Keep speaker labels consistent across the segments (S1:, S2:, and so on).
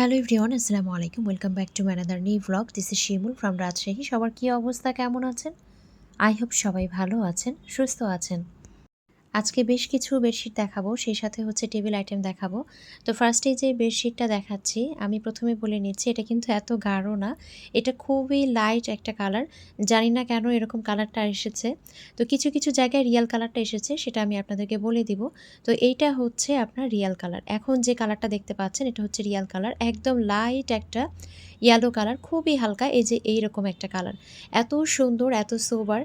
S1: Hello everyone, আসসালামু আলাইকুম। Welcome back to another new blog this is Shimul from Rajshahi সবার কী অবস্থা, কেমন আছেন? আই হোপ সবাই ভালো আছেন, সুস্থ আছেন। আজকে বেশ কিছু বেডশিট দেখাবো, সেই সাথে হচ্ছে টেবিল আইটেম দেখাবো। তো ফার্স্টে যে বেডশিটটা দেখাচ্ছি, আমি প্রথমে বলে নিচ্ছি, এটা কিন্তু এত গাঢ় না, এটা খুবই লাইট একটা কালার জানি না কেন এরকম কালারটা এসেছে। তো কিছু কিছু জায়গায় রিয়াল কালারটা এসেছে, সেটা আমি আপনাদেরকে বলে দিব। তো এইটা হচ্ছে আপনার রিয়াল কালার এখন যে কালারটা দেখতে পাচ্ছেন, এটা হচ্ছে রিয়াল কালার একদম লাইট একটা ইয়েলো কালার খুবই হালকা, এই যে এইরকম একটা কালার এত সুন্দর, এত সোবার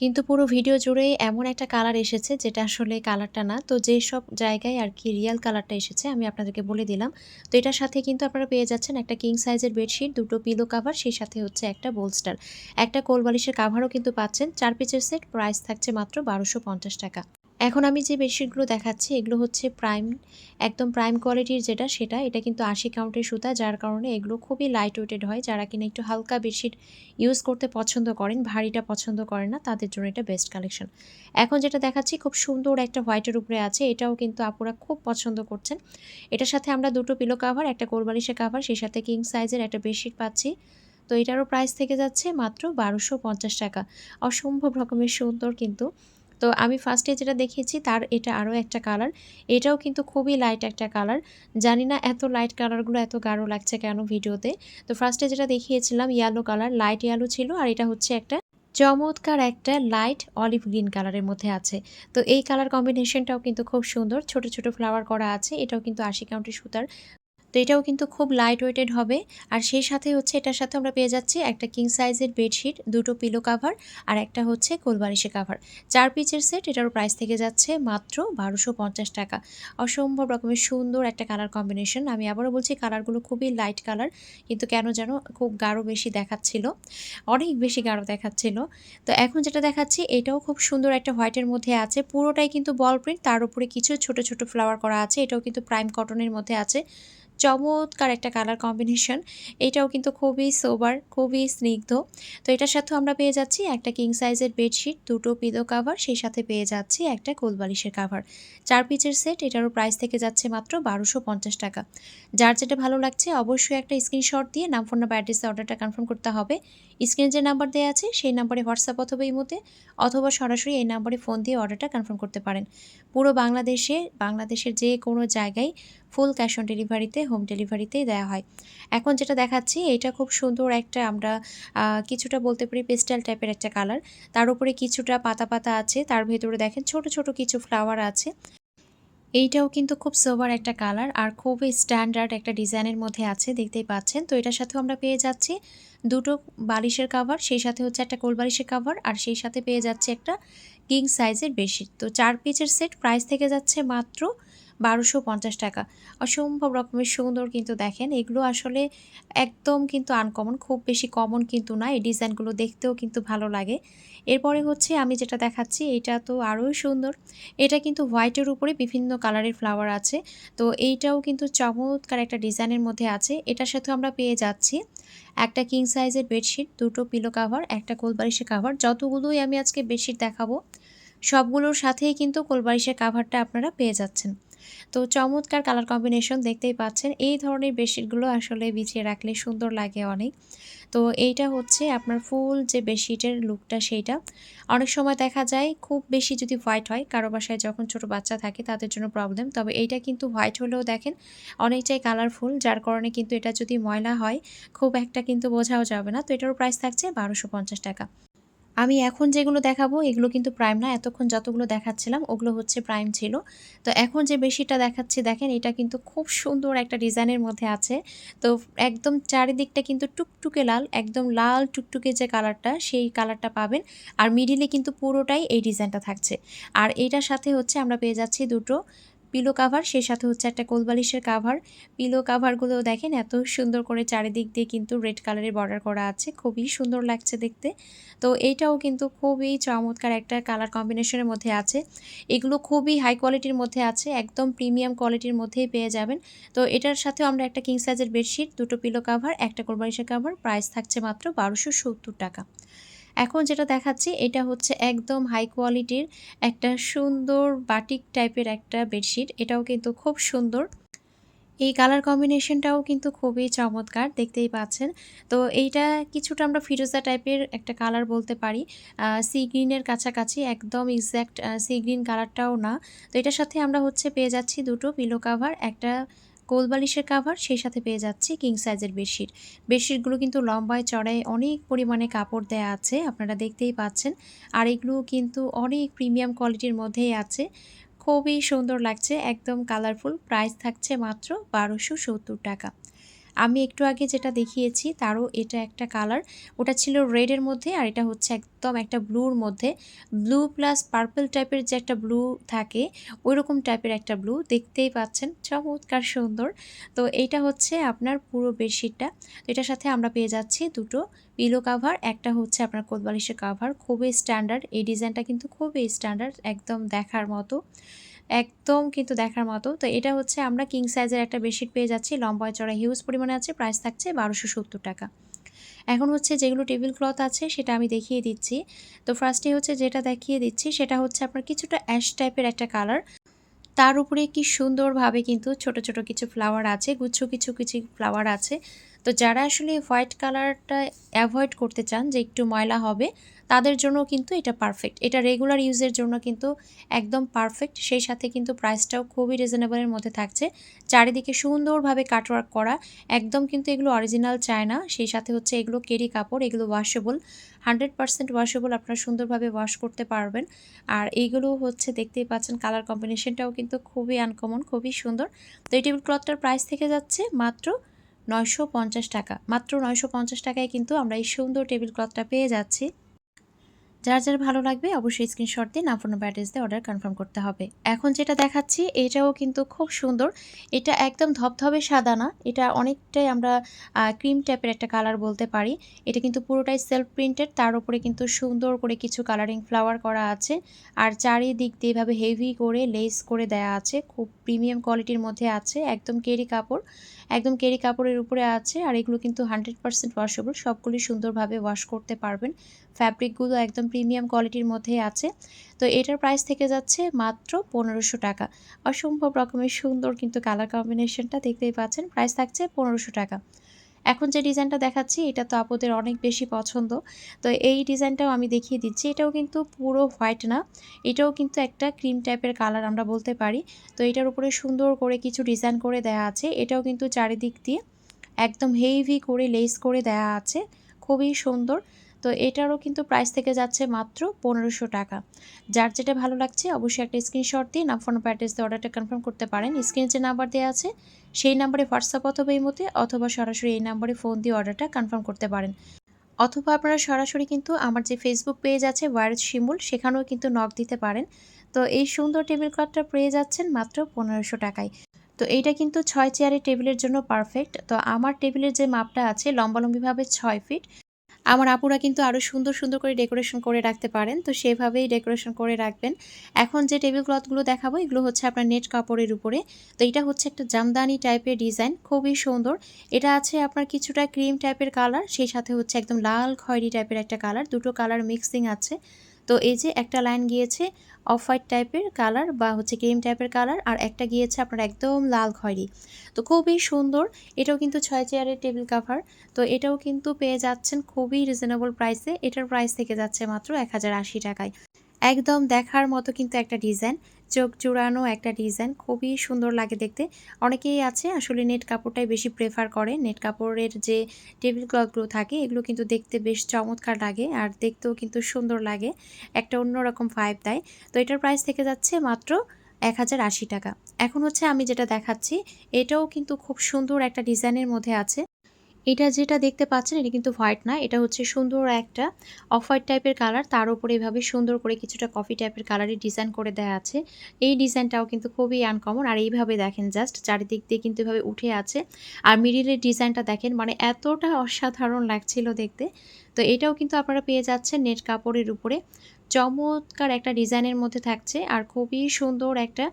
S1: কিন্তু পুরো ভিডিও জুড়েই এমন একটা কালার এসেছে যেটা আসলে কালারটা না। তো যেসব জায়গায় আর কি রিয়াল কালারটা এসেছে, আমি আপনাদেরকে বলে দিলাম। তো এটার সাথে কিন্তু আপনারা পেয়ে যাচ্ছেন একটা কিং সাইজের বেডশিট দুটো পিলো কাভার সেই সাথে হচ্ছে একটা বোলস্টার একটা কোলবালিশের কাভারও কিন্তু পাচ্ছেন। চার পিচের সেট প্রাইস থাকছে মাত্র বারোশো টাকা। এখন আমি যে বেডশিটগুলো দেখাচ্ছি, এগুলো হচ্ছে প্রাইম, একদম প্রাইম কোয়ালিটির যেটা, সেটা। এটা কিন্তু আশি কাউন্টের সুতা, যার কারণে এগুলো খুবই লাইট ওয়েটেড হয়। যারা কিনা একটু হালকা বেডশিট ইউজ করতে পছন্দ করেন, ভারীটা পছন্দ করেন না, তাদের জন্য এটা বেস্ট কালেকশন এখন যেটা দেখাচ্ছি, খুব সুন্দর একটা হোয়াইটের উপরে আছে। এটাও কিন্তু আপুরা খুব পছন্দ করছেন। এটার সাথে আমরা দুটো পিলো কাভার একটা কোরবালিশের কাভার সেই সাথে কিং সাইজের একটা বেডশিট পাচ্ছি। তো এটারও প্রাইস থেকে যাচ্ছে মাত্র বারোশো পঞ্চাশ টাকা। অসম্ভব রকমের সুন্দর কিন্তু তো আমি ফার্স্টে যেটা দেখিয়েছি তার এটা আরও একটা কালার এটাও কিন্তু খুবই লাইট একটা কালার জানি না এত লাইট কালারগুলো এত গাঢ় লাগছে কেন ভিডিওতে। তো ফার্স্টে যেটা দেখিয়েছিলাম ইয়েলো কালার লাইট ইয়েলো ছিল আর এটা হচ্ছে একটা চমৎকার একটা লাইট অলিভ গ্রিন কালারের মধ্যে আছে। তো এই কালার কম্বিনেশনটাও কিন্তু খুব সুন্দর। ছোট ছোট ফ্লাওয়ার করা আছে। এটাও কিন্তু আশি কাউন্টের সুতার। তো এটাও কিন্তু খুব লাইট ওয়েটেড হবে। আর সেই সাথে হচ্ছে এটার সাথে আমরা পেয়ে যাচ্ছি একটা কিং সাইজের বেডশিট দুটো পিলো কাভার আর একটা হচ্ছে কোলবারিশে কাভার চার পিচের সেট এটারও প্রাইস থেকে যাচ্ছে মাত্র বারোশো পঞ্চাশ টাকা। অসম্ভব রকমের সুন্দর একটা কালার কম্বিনেশন আমি আবারও বলছি কালারগুলো খুবই লাইট কালার কিন্তু কেন যেন খুব গাঢ় বেশি দেখাচ্ছিল, অনেক বেশি গাঢ় দেখাচ্ছিল। তো এখন যেটা দেখাচ্ছি, এটাও খুব সুন্দর একটা হোয়াইটের মধ্যে আছে। পুরোটাই কিন্তু বল প্রিন্ট তার উপরে কিছু ছোট ছোট ফ্লাওয়ার করা আছে। এটাও কিন্তু প্রাইম কটনের মধ্যে আছে। চমৎকার একটা কালার কম্বিনেশন এটাও কিন্তু খুবই সোবার খুবই স্নিগ্ধ। তো এটার সাথেও আমরা পেয়ে যাচ্ছি একটা কিং সাইজের বেডশিট দুটো পিদো কাভার সেই সাথে পেয়ে যাচ্ছি একটা কোলবালিশের কাভার চার পিচের সেট এটারও প্রাইস থেকে যাচ্ছে মাত্র বারোশো পঞ্চাশ টাকা। যার যেটা ভালো লাগছে অবশ্যই একটা স্ক্রিনশট দিয়ে নাম ফোন নাম্বার অ্যাড্রেসে অর্ডারটা কনফার্ম করতে হবে। স্ক্রিনে যে নাম্বার দেওয়া আছে, সেই নাম্বারে হোয়াটসঅ্যাপ অথবা ইমোতে অথবা সরাসরি এই নাম্বারে ফোন দিয়ে অর্ডারটা কনফার্ম করতে পারেন। পুরো বাংলাদেশে, বাংলাদেশের যে কোনো জায়গায় ফুল ক্যাশ অন ডেলিভারিতে হোম ডেলিভারিতেই দেওয়া হয়। এখন যেটা দেখাচ্ছি, এটা খুব সুন্দর একটা আমরা কিছুটা বলতে পারি পেস্টাল টাইপের একটা কালার তার উপরে কিছুটা পাতা পাতা আছে, তার ভেতরে দেখেন ছোট ছোট কিছু ফ্লাওয়ার আছে। এইটাও কিন্তু খুব সোভার একটা কালার আর খুবই স্ট্যান্ডার্ড একটা ডিজাইনের মধ্যে আছে, দেখতেই পাচ্ছেন। তো এটার সাথেও আমরা পেয়ে যাচ্ছি দুটো বালিশের কাভার সেই সাথে হচ্ছে একটা কোল বালিশের কাভার আর সেই সাথে পেয়ে যাচ্ছে একটা কিং সাইজের বেশি। তো চার পিচের সেট প্রাইস থেকে যাচ্ছে মাত্র বারোশো পঞ্চাশ টাকা। অসম্ভব রকমের সুন্দর কিন্তু দেখেন। এগুলো আসলে একদম কিন্তু আনকমন খুব বেশি কমন কিন্তু না। এই ডিজাইনগুলো দেখতেও কিন্তু ভালো লাগে। এরপরে হচ্ছে আমি যেটা দেখাচ্ছি এটা তো আরোই সুন্দর। এটা কিন্তু হোয়াইটের উপরে বিভিন্ন কালারের ফ্লাওয়ার আছে। তো এইটাও কিন্তু চমৎকার একটা ডিজাইনের মধ্যে আছে। এটার সাথে আমরা পেয়ে যাচ্ছি একটা কিং সাইজের বেডশিট দুটো পিলো কাভার একটা কোলবারিশের কাভার যতগুলোই আমি আজকে বেডশিট দেখাবো, সবগুলোর সাথেই কিন্তু কোলবারিশের কাভারটা আপনারা পেয়ে যাচ্ছেন। তো চমৎকার কালার কম্বিনেশন দেখতেই পাচ্ছেন। এই ধরনের বেডশিটগুলো আসলে বিছিয়ে রাখলে সুন্দর লাগে অনেক। তো এইটা হচ্ছে আপনার ফুল যে বেডশিটের লুকটা সেইটা। অনেক সময় দেখা যায় খুব বেশি যদি হোয়াইট হয়, কারও বাসায় যখন ছোট বাচ্চা থাকে তাদের জন্য প্রবলেম তবে এইটা কিন্তু হোয়াইট হলেও দেখেন অনেকটাই কালারফুল যার কারণে কিন্তু এটা যদি ময়লা হয়, খুব একটা কিন্তু বোঝাও যাবে না। তো এটারও প্রাইস থাকছে বারোশো টাকা। আমি এখন যেগুলো দেখাবো, এগুলো কিন্তু প্রাইম না এতক্ষণ যতগুলো দেখাচ্ছিলাম, ওগুলো হচ্ছে প্রাইম ছিল। তো এখন যে বেশিটা দেখাচ্ছি, দেখেন এটা কিন্তু খুব সুন্দর একটা ডিজাইনের মধ্যে আছে। তো একদম চারিদিকটা কিন্তু টুকটুকে লাল, একদম লাল টুকটুকে যে কালারটা, সেই কালারটা পাবেন। আর মিডিলে কিন্তু পুরোটাই এই ডিজাইনটা থাকছে। আর এইটার সাথে হচ্ছে আমরা পেয়ে যাচ্ছি দুটো পিলো কাভার সেই সাথে হচ্ছে একটা কোলবালিশের কাভার পিলো কাভারগুলো দেখেন এত সুন্দর করে চারিদিক দিয়ে কিন্তু রেড কালারের বর্ডার করা আছে, খুবই সুন্দর লাগছে দেখতে। তো এইটাও কিন্তু খুবই চমৎকার একটা কালার কম্বিনেশনের মধ্যে আছে। এগুলো খুবই হাই কোয়ালিটির মধ্যে আছে, একদম প্রিমিয়াম কোয়ালিটির মধ্যেই পেয়ে যাবেন। তো এটার সাথেও আমরা একটা কিং সাইজের বেডশিট দুটো পিলো কাভার একটা কোলবালিশের কাভার প্রাইস থাকছে মাত্র বারোশো সত্তর টাকা। এখন যেটা দেখাচ্ছি, এটা হচ্ছে একদম হাই কোয়ালিটির একটা সুন্দর বাটিক টাইপের একটা বেডশিট এটাও কিন্তু খুব সুন্দর। এই কালার কম্বিনেশনটাও কিন্তু খুবই চমৎকার, দেখতেই পাচ্ছেন। তো এইটা কিছুটা আমরা ফিরোজা টাইপের একটা কালার বলতে পারি। সি গ্রিনের কাছাকাছি, একদম এক্স্যাক্ট সি গ্রিন কালারটাও না। তো এটার সাথে আমরা হচ্ছে পেয়ে যাচ্ছি দুটো পিলো কাভার একটা কোল বালিশের কাভার সেই সাথে পেয়ে যাচ্ছি কিং সাইজের বেডশিট বেডশিটগুলো কিন্তু লম্বায় চড়ায় অনেক পরিমাণে কাপড় দেয়া আছে, আপনারা দেখতেই পাচ্ছেন। আর এগুলো কিন্তু অনেক প্রিমিয়াম কোয়ালিটির মধ্যেই আছে। খুবই সুন্দর লাগছে, একদম কালারফুল প্রাইস থাকছে মাত্র বারোশো সত্তর টাকা। আমি একটু আগে যেটা দেখিয়েছি, তারও এটা একটা কালার ওটা ছিল রেডের মধ্যে আর এটা হচ্ছে একদম একটা ব্লুর মধ্যে। ব্লু প্লাস পার্পল টাইপের যে একটা ব্লু থাকে ওই রকম টাইপের একটা ব্লু দেখতেই পাচ্ছেন। চমৎকার সুন্দর। তো এইটা হচ্ছে আপনার পুরো বেডশিটটা এটার সাথে আমরা পেয়ে যাচ্ছি দুটো পিলো কাভার একটা হচ্ছে আপনার কোদবালিশের কাভার খুবই স্ট্যান্ডার্ড এই ডিজাইনটা কিন্তু খুবই স্ট্যান্ডার্ড একদম দেখার মতো। একদম কিন্তু দেখার মতো। তো এটা হচ্ছে আমরা কিং সাইজের একটা বেডশিট পেয়ে যাচ্ছি। লম্বায় চড়া হিউজ পরিমাণে আছে প্রাইস থাকছে বারোশো সত্তর টাকা। এখন হচ্ছে যেগুলো টেবিল ক্লথ আছে সেটা আমি দেখিয়ে দিচ্ছি। তো ফার্স্টে হচ্ছে যেটা দেখিয়ে দিচ্ছি সেটা হচ্ছে আপনার কিছুটা অ্যাশ টাইপের একটা কালার তার উপরে কি সুন্দরভাবে কিন্তু ছোট ছোট কিছু ফ্লাওয়ার আছে, গুচ্ছ কিছু কিছু ফ্লাওয়ার আছে। তো যারা আসলে হোয়াইট কালারটা অ্যাভয়েড করতে চান যে একটু ময়লা হবে তাদের জন্য কিন্তু এটা পারফেক্ট এটা রেগুলার ইউজের জন্য কিন্তু একদম পারফেক্ট সেই সাথে কিন্তু প্রাইসটাও খুবই রিজনেবলের মধ্যে থাকছে। চারিদিকে সুন্দরভাবে কাটওয়ার্ক করা। একদম কিন্তু এগুলো অরিজিনাল চায় না। সেই সাথে হচ্ছে এগুলো কেরি কাপড়, এগুলো ওয়াশেবল হান্ড্রেড পার্সেন্ট ওয়াশেবল আপনারা সুন্দরভাবে ওয়াশ করতে পারবেন। আর এইগুলো হচ্ছে দেখতেই পাচ্ছেন কালার কম্বিনেশনটাও কিন্তু খুবই আনকমন খুবই সুন্দর। তো এই টেবিল ক্লথটার প্রাইস থেকে যাচ্ছে মাত্র নয়শো পঞ্চাশ টাকা। মাত্র নয়শো পঞ্চাশ টাকায় কিন্তু আমরা এই সুন্দর টেবিল ক্লথটা পেয়ে যাচ্ছি। যার যার ভালো লাগবে অবশ্যই স্ক্রিনশট দিয়ে নাম ফোন অ্যাড্রেস দিয়ে অর্ডার কনফার্ম করতে হবে। এখন যেটা দেখাচ্ছি, এটাও কিন্তু খুব সুন্দর। এটা একদম ধবধবে সাদা না, এটা অনেকটাই আমরা ক্রিম টাইপের একটা কালার বলতে পারি। এটা কিন্তু পুরোটাই সেলফ প্রিন্টেড তার উপরে কিন্তু সুন্দর করে কিছু কালারিং ফ্লাওয়ার করা আছে। আর চারিদিক দিয়ে এভাবে হেভি করে লেস করে দেয়া আছে, খুব প্রিমিয়াম কোয়ালিটির মধ্যে আছে, একদম কেরি কাপড়। একদম কেরি কাপড়ের উপরে আছে আর এগুলো কিন্তু হান্ড্রেড পার্সেন্ট ওয়াশেবল সবগুলি সুন্দরভাবে ওয়াশ করতে পারবেন। ফ্যাব্রিকগুলো একদম প্রিমিয়াম কোয়ালিটির মধ্যে আছে। তো এটার প্রাইস থেকে যাচ্ছে মাত্র পনেরোশো টাকা। অসম্ভব রকমের সুন্দর কিন্তু কালার কম্বিনেশনটা দেখতেই পাচ্ছেন। প্রাইস থাকছে পনেরোশো টাকা। এখন যে ডিজাইনটা দেখাচ্ছি, এটা তো আপুদের অনেক বেশি পছন্দ। তো এই ডিজাইনটাও আমি দেখিয়ে দিচ্ছি। এটাও কিন্তু পুরো হোয়াইট না, এটাও কিন্তু একটা ক্রিম টাইপের কালার আমরা বলতে পারি। তো এটার উপরে সুন্দর করে কিছু ডিজাইন করে দেয়া আছে। এটাও কিন্তু চারিদিক দিয়ে একদম হেভি করে লেস করে দেয়া আছে। খুবই সুন্দর। তো এটারও কিন্তু প্রাইস থেকে যাচ্ছে মাত্র পনেরোশো টাকা। যার যেটা ভালো লাগছে, অবশ্যই একটা স্ক্রিনশট দিয়ে না ফোন অ্যাড্রেস দিয়ে অর্ডারটা কনফার্ম করতে পারেন। স্ক্রিনে যে নাম্বার দেওয়া আছে, সেই নাম্বারে হোয়াটসঅ্যাপ অথবা এই মতে অথবা সরাসরি এই নাম্বারে ফোন দিয়ে অর্ডারটা কনফার্ম করতে পারেন। অথবা আপনারা সরাসরি কিন্তু আমার যে ফেসবুক পেজ আছে ওয়ারেজ শিমুল সেখানেও কিন্তু নক দিতে পারেন। তো এই সুন্দর টেবিল ক্লথটা পেয়ে যাচ্ছেন মাত্র পনেরোশো টাকায়। তো এইটা কিন্তু ছয় চেয়ারের টেবিলের জন্য পারফেক্ট তো আমার টেবিলের যে মাপটা আছে, লম্বালম্বিভাবে ছয় ফিট আমার আপুরা কিন্তু আরও সুন্দর সুন্দর করে ডেকোরেশন করে রাখতে পারেন। তো সেভাবেই ডেকোরেশন করে রাখবেন। এখন যে টেবিল ক্লথগুলো দেখাবো, এগুলো হচ্ছে আপনার নেট কাপড়ের উপরে। তো এটা হচ্ছে একটা জামদানি টাইপের ডিজাইন খুবই সুন্দর। এটা আছে আপনার কিছুটা ক্রিম টাইপের কালার সেই সাথে হচ্ছে একদম লাল খয়েরি টাইপের একটা কালার দুটো কালার মিক্সিং আছে। তো এই যে একটা লাইন গিয়েছে অফ হোয়াইট টাইপের কালার বা হচ্ছে ক্রিম টাইপের কালার, আর একটা গিয়েছে আপনার একদম লাল খয়েরি। তো খুবই সুন্দর, এটাও কিন্তু ছয় চেয়ারের টেবিল কাভার, তো এটাও কিন্তু পেয়ে যাচ্ছেন খুবই রিজনেবল প্রাইসে, এটার প্রাইস থেকে যাচ্ছে মাত্র এক হাজার আশি টাকায়। একদম দেখার মতো কিন্তু একটা ডিজাইন। চোখ জোড়ানো একটা ডিজাইন। খুবই সুন্দর লাগে দেখতে। অনেকেই আছে, আসলে নেট কাপড়টাই বেশি প্রেফার করে। নেট কাপড়ের যে টেবিল ক্লথগুলো থাকে, এগুলো কিন্তু দেখতে বেশ চমৎকার লাগে আর দেখতেও কিন্তু সুন্দর লাগে। একটা অন্যরকম ফাইভ দেয়। তো এটার প্রাইস থেকে যাচ্ছে মাত্র এক হাজার আশি টাকা। এখন হচ্ছে আমি যেটা দেখাচ্ছি, এটাও কিন্তু খুব সুন্দর একটা ডিজাইনের মধ্যে আছে। এটা যেটা দেখতে পাচ্ছেন, এটা কিন্তু হোয়াইট না, এটা হচ্ছে সুন্দর একটা অফ হোয়াইট টাইপের কালার। তার উপরে এভাবে সুন্দর করে কিছুটা কফি টাইপের কালারের ডিজাইন করে দেওয়া আছে। এই ডিজাইনটাও কিন্তু খুবই আনকমন আর এইভাবে দেখেন জাস্ট চারিদিক দিয়ে কিন্তু এভাবে উঠে আছে। আর মিডিলের ডিজাইনটা দেখেন মানে এতটা অসাধারণ লাগছিল দেখতে। তো এটাও কিন্তু আপনারা পেয়ে যাচ্ছেন নেট কাপড়ের উপরে। চমৎকার একটা ডিজাইনের মধ্যে থাকছে আর খুবই সুন্দর একটা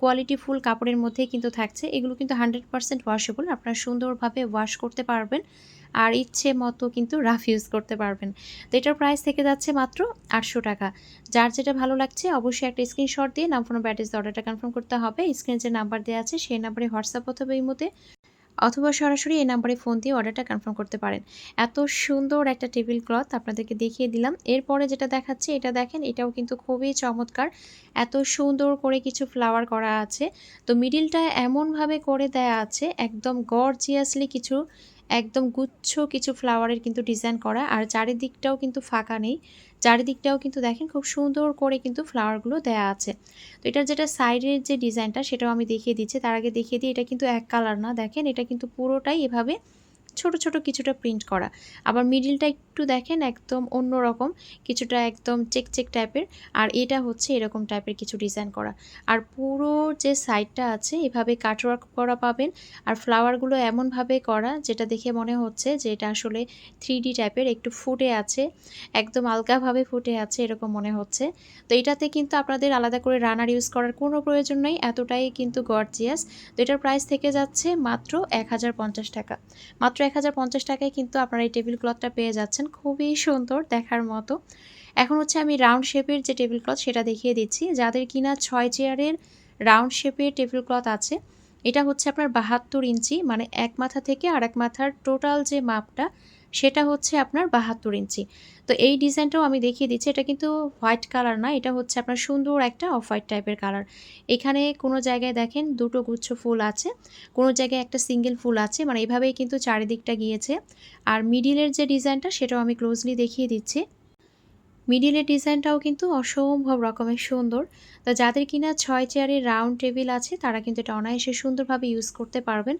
S1: কোয়ালিটি ফুল কাপড়ের মধ্যে কিন্তু থাকছে। এগুলো কিন্তু হান্ড্রেড পারসেন্ট ওয়াশেবল। আপনারা সুন্দরভাবে ওয়াশ করতে পারবেন আর ইচ্ছে মতো কিন্তু রাফ ইউজ করতে পারবেন। তো এটার প্রাইস থেকে যাচ্ছে মাত্র আটশো টাকা। যার যেটা ভালো লাগছে অবশ্যই একটা স্ক্রিনশট দিয়ে নাম ফোন ব্যাটেজ অর্ডারটা কনফার্ম করতে হবে। স্ক্রিনে যে নাম্বার দেওয়া আছে সেই নাম্বারে হোয়াটসঅ্যাপ অথবা মধ্যে অথবা সরাসরি এই নাম্বারে ফোন দিয়ে অর্ডারটা কনফার্ম করতে পারেন। এত সুন্দর একটা টেবিল ক্লথ আপনাদেরকে দেখিয়ে দিলাম। এরপরে যেটা দেখাচ্ছি, এটা দেখেন, এটাও কিন্তু খুবই চমৎকার। এত সুন্দর করে কিছু ফ্লাওয়ার করা আছে। তো মিডিলটা এমনভাবে করে দেয়া আছে, একদম গর্জিয়াসলি কিছু, একদম গুচ্ছ কিছু ফ্লাওয়ারের কিন্তু ডিজাইন করা। আর চারিদিকটাও কিন্তু ফাঁকা নেই। চারিদিকটাও কিন্তু দেখেন খুব সুন্দর করে কিন্তু ফ্লাওয়ারগুলো দেয়া আছে। তো এটার যেটা সাইডের যে ডিজাইনটা সেটাও আমি দেখিয়ে দিচ্ছি। তার আগে দেখিয়ে দিই, এটা কিন্তু এক কালার না। দেখেন, এটা কিন্তু পুরোটাই এভাবে ছোট ছোট কিছুটা প্রিন্ট করা। আবার মিডিলটা একটু দেখেন, একদম অন্য রকম কিছুটা একদম চেক চেক টাইপের আর এটা হচ্ছে এরকম টাইপের কিছু ডিজাইন করা। আর পুরো যে সাইডটা আছে, এভাবে কাটওয়ার্ক করা পাবেন, আর ফ্লাওয়ারগুলো এমনভাবে করা, যেটা দেখে মনে হচ্ছে যে এটা আসলে থ্রি টাইপের একটু ফুটে আছে, একদম আলগাভাবে ফুটে আছে, এরকম মনে হচ্ছে। তো এটাতে কিন্তু আপনাদের আলাদা করে রানার ইউজ করার কোনো প্রয়োজন নেই, এতটাই কিন্তু গর্জিয়াস তো এটার প্রাইস থেকে যাচ্ছে মাত্র এক হাজার পঞ্চাশ টাকা। মাত্র এক হাজার পঞ্চাশ টাকায় কিন্তু আপনারা এই টেবিল ক্লথটা পেয়ে যাচ্ছেন। খুবই সুন্দর দেখার মতো। এখন হচ্ছে আমি রাউন্ড শেপের যে টেবিল ক্লথ সেটা দেখিয়ে দিচ্ছি। যাদের কিনা ছয় চেয়ারের রাউন্ড শেপের টেবিল ক্লথ আছে, এটা হচ্ছে আপনার বাহাত্তর ইঞ্চি মানে এক মাথা থেকে আর এক মাথার টোটাল যে মাপটা সেটা হচ্ছে আপনার বাহাত্তর ইঞ্চি। তো এই ডিজাইনটাও আমি দেখিয়ে দিচ্ছি, এটা কিন্তু হোয়াইট কালার না, এটা হচ্ছে আপনার সুন্দর একটা অফ হোয়াইট টাইপের কালার। এখানে কোনো জায়গায় দেখেন দুটো গুচ্ছ ফুল আছে, কোনো জায়গায় একটা সিঙ্গেল ফুল আছে মানে এভাবেই কিন্তু চারিদিকটা গিয়েছে। আর মিডিলের যে ডিজাইনটা, সেটাও আমি ক্লোজলি দেখিয়ে দিচ্ছি। মিডিলের ডিজাইনটাও কিন্তু অসম্ভব রকমের সুন্দর। তো যাদের কিনা ছয় চেয়ারের রাউন্ড টেবিল আছে, তারা কিন্তু এটা অনায়াসে সুন্দরভাবে ইউজ করতে পারবেন।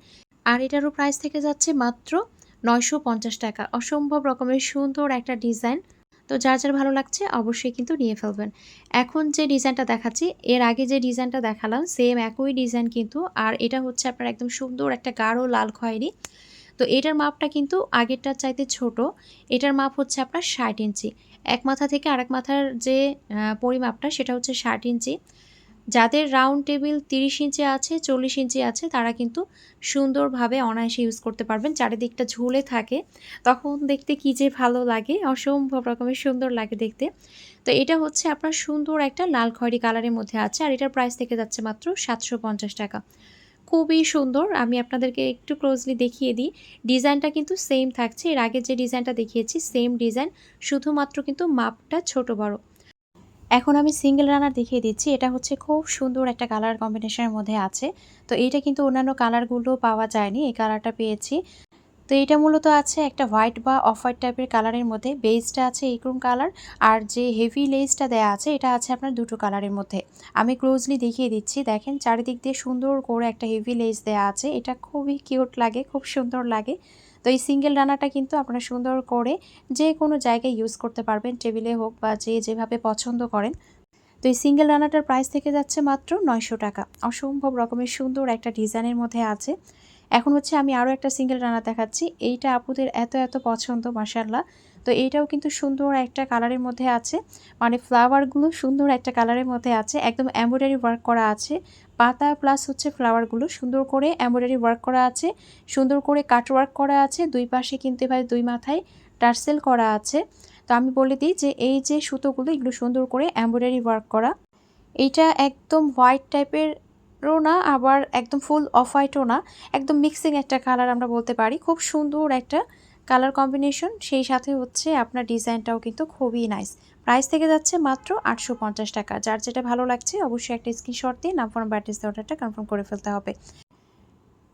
S1: আর এটারও প্রাইস থেকে যাচ্ছে মাত্র নয়শো পঞ্চাশ টাকা। অসম্ভব রকমের সুন্দর একটা ডিজাইন। তো যার যার ভালো লাগছে অবশ্যই কিন্তু নিয়ে ফেলবেন। এখন যে ডিজাইনটা দেখাচ্ছি, এর আগে যে ডিজাইনটা দেখালাম সেম একই ডিজাইন কিন্তু, আর এটা হচ্ছে আপনার একদম সুন্দর একটা গাঢ় লাল খয়েরি। তো এটার মাপটা কিন্তু আগেরটার চাইতে ছোট। এটার মাপ হচ্ছে আপনার ষাট ইঞ্চি। এক মাথা থেকে আরেক মাথার যে পরিমাপটা, সেটা হচ্ছে ষাট ইঞ্চি। যাদের রাউন্ড টেবিল তিরিশ ইঞ্চি আছে, চল্লিশ ইঞ্চি আছে, তারা কিন্তু সুন্দরভাবে অনায়াসে ইউজ করতে পারবেন। চারিদিকটা ঝুলে থাকে। তখন দেখতে কী যে ভালো লাগে, অসম্ভব রকমের সুন্দর লাগে দেখতে। তো এটা হচ্ছে আপনার সুন্দর একটা লাল খয়েরি কালারের মধ্যে আছে, আর এটার প্রাইস থেকে যাচ্ছে মাত্র সাতশো পঞ্চাশ টাকা। খুবই সুন্দর। আমি আপনাদেরকে একটু ক্লোজলি দেখিয়ে দিই। ডিজাইনটা কিন্তু সেম থাকছে। এর আগে যে ডিজাইনটা দেখিয়েছি সেম ডিজাইন। শুধুমাত্র কিন্তু মাপটা ছোট বড়। এখন আমি সিঙ্গেল রানার দেখিয়ে দিচ্ছি। এটা হচ্ছে খুব সুন্দর একটা কালার কম্বিনেশনের মধ্যে আছে। তো এইটা কিন্তু অন্যান্য কালারগুলো পাওয়া যায়নি। এই কালারটা পেয়েছি। তো এটা মূলত আছে একটা হোয়াইট বা অফ হোয়াইট টাইপের কালারের মধ্যে। বেসটা আছে এইরকম কালার আর যে হেভি লেসটা দেয়া আছে, এটা আছে আপনার দুটো কালারের মধ্যে। আমি ক্লোজলি দেখিয়ে দিচ্ছি। দেখেন, চারিদিক দিয়ে সুন্দর করে একটা হেভি লেস দেয়া আছে। এটা খুবই কিউট লাগে, খুব সুন্দর লাগে। তো এই সিঙ্গেল রানাটা কিন্তু আপনারা সুন্দর করে যে কোনো জায়গায় ইউজ করতে পারবেন, টেবিলে হোক বা যে যেভাবে পছন্দ করেন। তো এই সিঙ্গেল রানাটার প্রাইস থেকে যাচ্ছে মাত্র নয়শো টাকা। অসম্ভব রকমের সুন্দর একটা ডিজাইনের মধ্যে আছে। এখন হচ্ছে আমি আরও একটা সিঙ্গেল রানা দেখাচ্ছি। এইটা আপুদের এত এত পছন্দ মাসাল্লাহ তো এইটাও কিন্তু সুন্দর একটা কালারের মধ্যে আছে। মানে ফ্লাওয়ারগুলো সুন্দর একটা কালারের মধ্যে আছে। একদম এমব্রয়ডারি ওয়ার্ক করা আছে। পাতা প্লাস হচ্ছে ফ্লাওয়ারগুলো সুন্দর করে এমব্রয়ডারি ওয়ার্ক করা আছে। সুন্দর করে কাট ওয়ার্ক করা আছে। দুই পাশে কিন্তু এভাবে দুই মাথায় টার্সেল করা আছে। তো আমি বলে দিই যে এই যে সুতোগুলো এগুলো সুন্দর করে এমব্রয়ডারি ওয়ার্ক করা। এইটা একদম হোয়াইট টাইপের না আবার একদম ফুল অফ হোয়াইটও না একদম মিক্সিং একটা কালার আমরা বলতে পারি। খুব সুন্দর একটা কালার কম্বিনেশন সেই সাথে হচ্ছে আপনার ডিজাইনটাও কিন্তু খুবই নাইস প্রাইস থেকে যাচ্ছে মাত্র আটশো পঞ্চাশ টাকা। যার যেটা ভালো লাগছে অবশ্যই একটা স্ক্রিনশট দিয়ে নাম ফোন ব্যাটিস অর্ডারটা কনফার্ম করে ফেলতে হবে।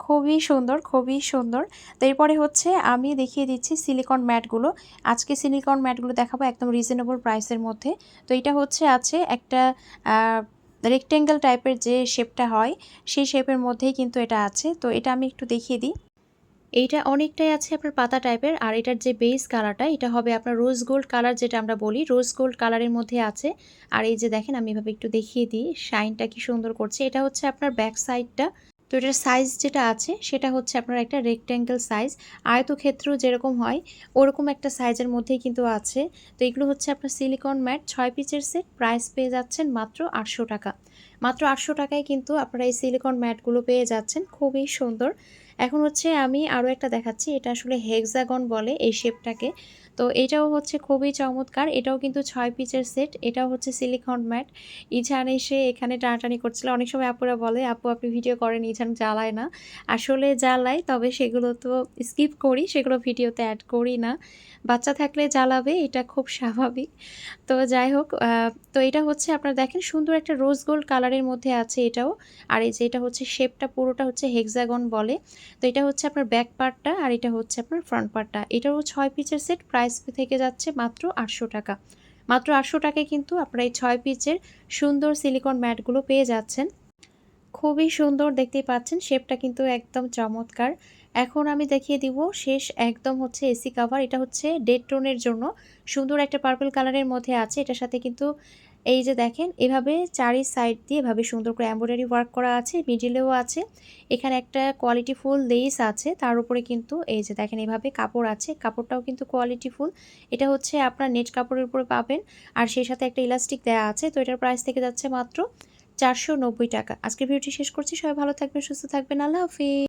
S1: খুবই সুন্দর খুবই সুন্দর। তো এরপরে হচ্ছে আমি দেখিয়ে দিচ্ছি সিলিকন ম্যাটগুলো আজকে সিলিকন ম্যাটগুলো দেখাবো একদম রিজনেবল প্রাইসের মধ্যে। তো এটা হচ্ছে আছে একটা রেক্টেঙ্গেল টাইপের যে শেপটা হয়, সেই শেপের মধ্যেই কিন্তু এটা আছে। তো এটা আমি একটু দেখিয়ে দিই। এইটা অনেকটাই আছে আপনার পাতা টাইপের আর এটার যে বেস কালারটা এটা হবে আপনার রোজ গোল্ড কালার যেটা আমরা বলি। রোজ গোল্ড কালারের মধ্যে আছে। আর এই যে দেখেন, আমি এভাবে একটু দেখিয়ে দিই। শাইনটা কি সুন্দর করছে। এটা হচ্ছে আপনার ব্যাক সাইডটা তো এটার সাইজ যেটা আছে, সেটা হচ্ছে আপনার একটা রেক্ট্যাঙ্গেল সাইজ আয়তক্ষেত্র যেরকম হয়, ওরকম একটা সাইজের মধ্যেই কিন্তু আছে। তো এগুলো হচ্ছে আপনার সিলিকন ম্যাট ছয় পিচের সেট প্রাইস পেয়ে যাচ্ছেন মাত্র আটশো টাকা। মাত্র আটশো টাকায় কিন্তু আপনারা এই সিলিকন ম্যাটগুলো পেয়ে যাচ্ছেন, খুবই সুন্দর। এখন হচ্ছে আমি আরও একটা দেখাচ্ছি, এটা আসলে হেক্সাগন বলে এই শেপটাকে তো এটাও হচ্ছে খুবই চমৎকার। এটাও কিন্তু ছয় পিচের সেট। এটাও হচ্ছে সিলিকন ম্যাট। ইছান এসে এখানে টানাটানি করছিল। অনেক সময় আপুরা বলে, আপু, আপনি ভিডিও করেন, ইছান জ্বালায় না। আসলে জ্বালাই তবে সেগুলো তো স্কিপ করি, সেগুলো ভিডিওতে অ্যাড করি না। বাচ্চা থাকলে জ্বালাবে, এটা খুব স্বাভাবিক। তো যাই হোক তো এটা হচ্ছে আপনারা দেখেন, সুন্দর একটা রোজ গোল্ড কালারের মধ্যে আছে এটাও। আর এই যে এটা হচ্ছে শেপটা পুরোটা হচ্ছে হেক্সাগন বলে। তো এটা হচ্ছে আপনার ব্যাক পার্টটা, আর এটা হচ্ছে আপনার ফ্রন্ট পার্টটা। এটাও ছয় পিচের সেট, প্রাইস থেকে যাচ্ছে মাত্র আটশো টাকা। মাত্র আটশো টাকায় কিন্তু আপনারা এই ছয় পিচের সুন্দর সিলিকন ম্যাটগুলো পেয়ে যাচ্ছেন। খুবই সুন্দর দেখতেই পাচ্ছেন, শেপটা কিন্তু একদম চমৎকার। এখন আমি দেখিয়ে দিব, শেষ একদম হচ্ছে এসি কাভার। এটা হচ্ছে ডেড টোনের জন্য। সুন্দর একটা পার্পল কালারের মধ্যে আছে। এটার সাথে কিন্তু এই যে দেখেন, এভাবে চারি সাইড দিয়ে এভাবে সুন্দর করে এম্ব্রয়ডারি ওয়ার্ক করা আছে মিডিলেও আছে। এখানে একটা কোয়ালিটি ফুল লেস আছে, তার উপরে কিন্তু এই যে দেখেন, এভাবে কাপড় আছে, কাপড়টাও কিন্তু কোয়ালিটি ফুল এটা হচ্ছে আপনার নেট কাপড়ের উপরে পাবেন। আর সেই সাথে একটা ইলাস্টিক দেওয়া আছে, তো এটার প্রাইস থেকে যাচ্ছে মাত্র চারশো নব্বই টাকা। আজকের ভিডিওটি শেষ করছি, সবাই ভালো থাকবেন, সুস্থ থাকবেন, আল্লাহ হাফিজ।